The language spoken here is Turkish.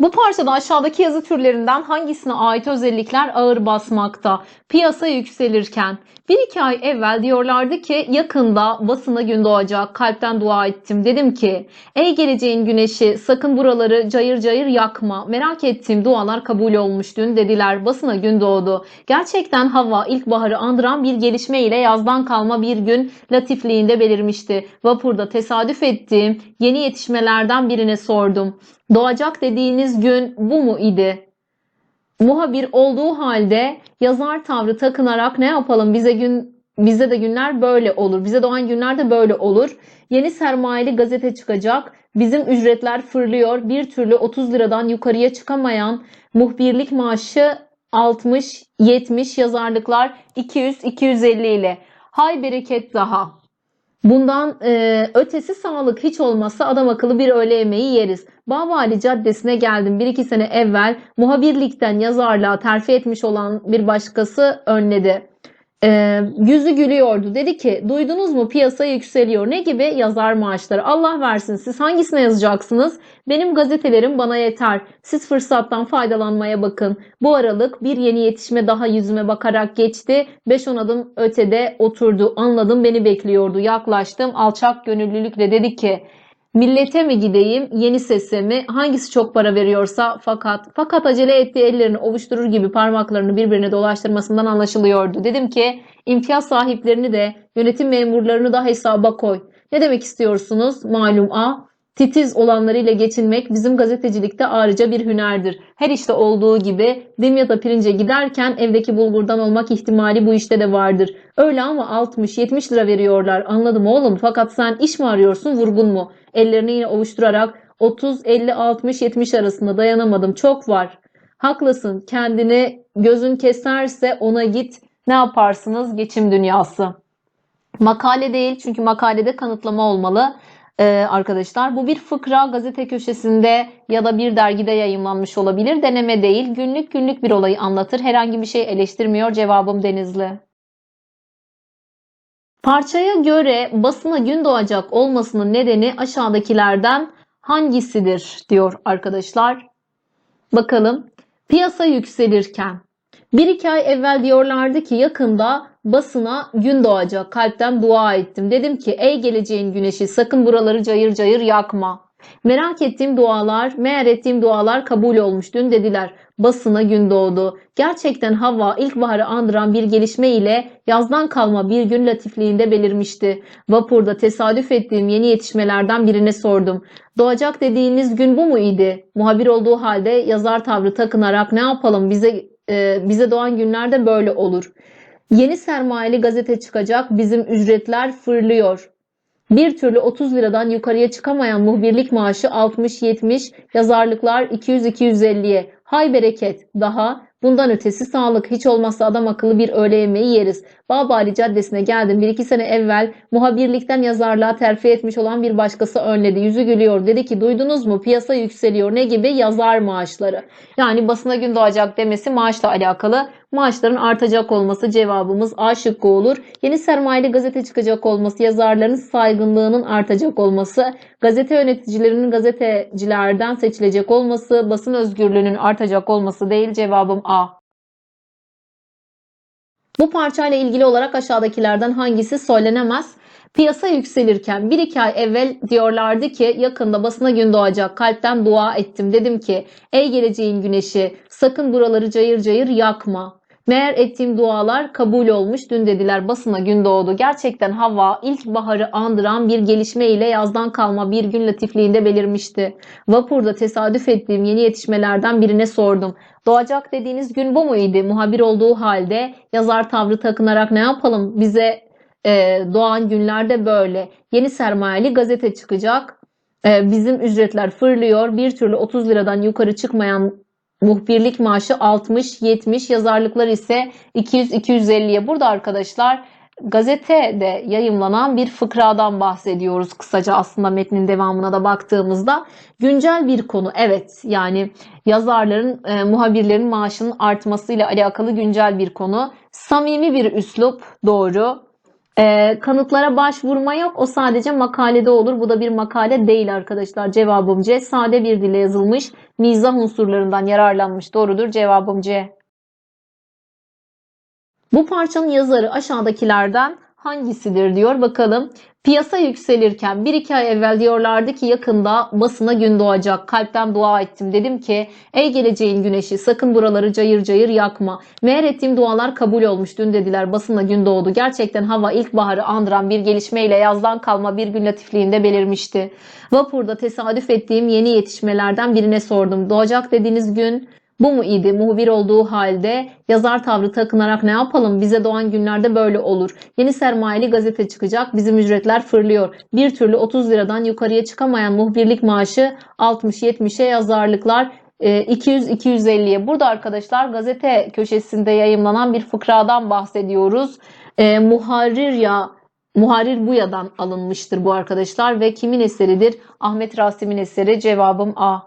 Bu parçada aşağıdaki yazı türlerinden hangisine ait özellikler ağır basmakta? Piyasa yükselirken. Bir iki ay evvel diyorlardı ki yakında basına gün doğacak. Kalpten dua ettim. Dedim ki ey geleceğin güneşi sakın buraları cayır cayır yakma. Merak ettiğim dualar kabul olmuş dün dediler. Basına gün doğdu. Gerçekten hava ilkbaharı andıran bir gelişme ile yazdan kalma bir gün latifliğinde belirmişti. Vapurda tesadüf ettiğim yeni yetişmelerden birine sordum. Doğacak dediğiniz gün bu mu idi? Muhabir olduğu halde yazar tavrı takınarak ne yapalım bize gün bize de günler böyle olur. Bize doğan günler de böyle olur. Yeni sermayeli gazete çıkacak. Bizim ücretler fırlıyor. Bir türlü 30 liradan yukarıya çıkamayan muhbirlik maaşı 60, 70 yazarlıklar 200, 250 ile. Hay bereket daha. Bundan e, ötesi sağlık hiç olmazsa adam akıllı bir öğle yemeği yeriz. Babali Caddesi'ne geldim. Bir iki sene evvel muhabirlikten yazarlığa terfi etmiş olan bir başkası önledi. E, yüzü gülüyordu. Dedi ki duydunuz mu piyasa yükseliyor. Ne gibi? Yazar maaşları. Allah versin siz hangisine yazacaksınız? Benim gazetelerim bana yeter. Siz fırsattan faydalanmaya bakın. Bu aralık bir yeni yetişme daha yüzüme bakarak geçti. 5-10 adım ötede oturdu. Anladım beni bekliyordu. Yaklaştım. Alçak gönüllülükle dedi ki Millete mi gideyim, yeni sese mi? Hangisi çok para veriyorsa fakat fakat acele ettiği ellerini ovuşturur gibi parmaklarını birbirine dolaştırmasından anlaşılıyordu. Dedim ki imtiyaz sahiplerini de yönetim memurlarını da hesaba koy. Ne demek istiyorsunuz? Malum A. Titiz olanlarıyla geçinmek bizim gazetecilikte ayrıca bir hünerdir. Her işte olduğu gibi Dimyat'a pirince giderken evdeki bulgurdan olmak ihtimali bu işte de vardır. Öyle ama 60-70 lira veriyorlar anladım oğlum fakat sen iş mi arıyorsun vurgun mu? Ellerini yine ovuşturarak 30, 50, 60, 70 arasında dayanamadım çok var. Haklısın kendini gözün keserse ona git ne yaparsınız geçim dünyası. Makale değil çünkü makalede kanıtlama olmalı. Ee, arkadaşlar bu bir fıkra gazete köşesinde ya da bir dergide yayınlanmış olabilir. Deneme değil günlük günlük bir olayı anlatır. Herhangi bir şey eleştirmiyor. Cevabım Denizli. Parçaya göre basına gün doğacak olmasının nedeni aşağıdakilerden hangisidir diyor arkadaşlar. Bakalım. Piyasa yükselirken. Bir iki ay evvel diyorlardı ki yakında basına gün doğacak. Kalpten dua ettim. Dedim ki ey geleceğin güneşi sakın buraları cayır cayır yakma. Merak ettiğim dualar, meğer ettiğim dualar kabul olmuş dün dediler. Basına gün doğdu. Gerçekten hava ilkbaharı andıran bir gelişme ile yazdan kalma bir gün latifliğinde belirmişti. Vapurda tesadüf ettiğim yeni yetişmelerden birine sordum. Doğacak dediğiniz gün bu mu idi? Muhabir olduğu halde yazar tavrı takınarak ne yapalım bize e, bize doğan günlerde böyle olur. Yeni sermayeli gazete çıkacak bizim ücretler fırlıyor. Bir türlü 30 liradan yukarıya çıkamayan muhbirlik maaşı 60-70, yazarlıklar 200-250'ye. Hay bereket. Daha bundan ötesi sağlık. Hiç olmazsa adam akıllı bir öğle yemeği yeriz. Bağbali Caddesi'ne geldim. Bir iki sene evvel muhabirlikten yazarlığa terfi etmiş olan bir başkası önledi. Yüzü gülüyor. Dedi ki duydunuz mu piyasa yükseliyor. Ne gibi? Yazar maaşları. Yani basına gün doğacak demesi maaşla alakalı. Maaşların artacak olması cevabımız A şıkkı olur. Yeni sermayeli gazete çıkacak olması, yazarların saygınlığının artacak olması, gazete yöneticilerinin gazetecilerden seçilecek olması, basın özgürlüğünün artacak olması değil cevabım A. Bu parçayla ilgili olarak aşağıdakilerden hangisi söylenemez? Piyasa yükselirken bir iki ay evvel diyorlardı ki yakında basına gün doğacak. Kalpten dua ettim. Dedim ki ey geleceğin güneşi sakın buraları cayır cayır yakma. Meğer ettiğim dualar kabul olmuş. Dün dediler basına gün doğdu. Gerçekten hava ilkbaharı andıran bir gelişme ile yazdan kalma bir gün latifliğinde belirmişti. Vapurda tesadüf ettiğim yeni yetişmelerden birine sordum. Doğacak dediğiniz gün bu muydu? Muhabir olduğu halde yazar tavrı takınarak ne yapalım? Bize e, doğan günlerde böyle. Yeni sermayeli gazete çıkacak. E, bizim ücretler fırlıyor. Bir türlü 30 liradan yukarı çıkmayan muhbirlik maaşı 60-70 yazarlıklar ise 200-250'ye. Burada arkadaşlar gazetede yayımlanan bir fıkradan bahsediyoruz kısaca aslında metnin devamına da baktığımızda. Güncel bir konu evet yani yazarların, e, muhabirlerin maaşının artmasıyla alakalı güncel bir konu. Samimi bir üslup doğru. Ee, kanıtlara başvurma yok. O sadece makalede olur. Bu da bir makale değil arkadaşlar. Cevabım C. Sade bir dille yazılmış. Mizah unsurlarından yararlanmış. Doğrudur. Cevabım C. Bu parçanın yazarı aşağıdakilerden hangisidir diyor. Bakalım. Piyasa yükselirken bir iki ay evvel diyorlardı ki yakında basına gün doğacak. Kalpten dua ettim. Dedim ki ey geleceğin güneşi sakın buraları cayır cayır yakma. Meğer ettiğim dualar kabul olmuş. Dün dediler basına gün doğdu. Gerçekten hava ilkbaharı andıran bir gelişmeyle yazdan kalma bir gün latifliğinde belirmişti. Vapurda tesadüf ettiğim yeni yetişmelerden birine sordum. Doğacak dediğiniz gün bu mu idi? Muhbir olduğu halde yazar tavrı takınarak ne yapalım? Bize doğan günlerde böyle olur. Yeni sermayeli gazete çıkacak. Bizim ücretler fırlıyor. Bir türlü 30 liradan yukarıya çıkamayan muhbirlik maaşı 60-70'e yazarlıklar e, 200-250'ye. Burada arkadaşlar gazete köşesinde yayımlanan bir fıkradan bahsediyoruz. E, muharrir ya Muharrir Buya'dan alınmıştır bu arkadaşlar ve kimin eseridir? Ahmet Rasim'in eseri. Cevabım A.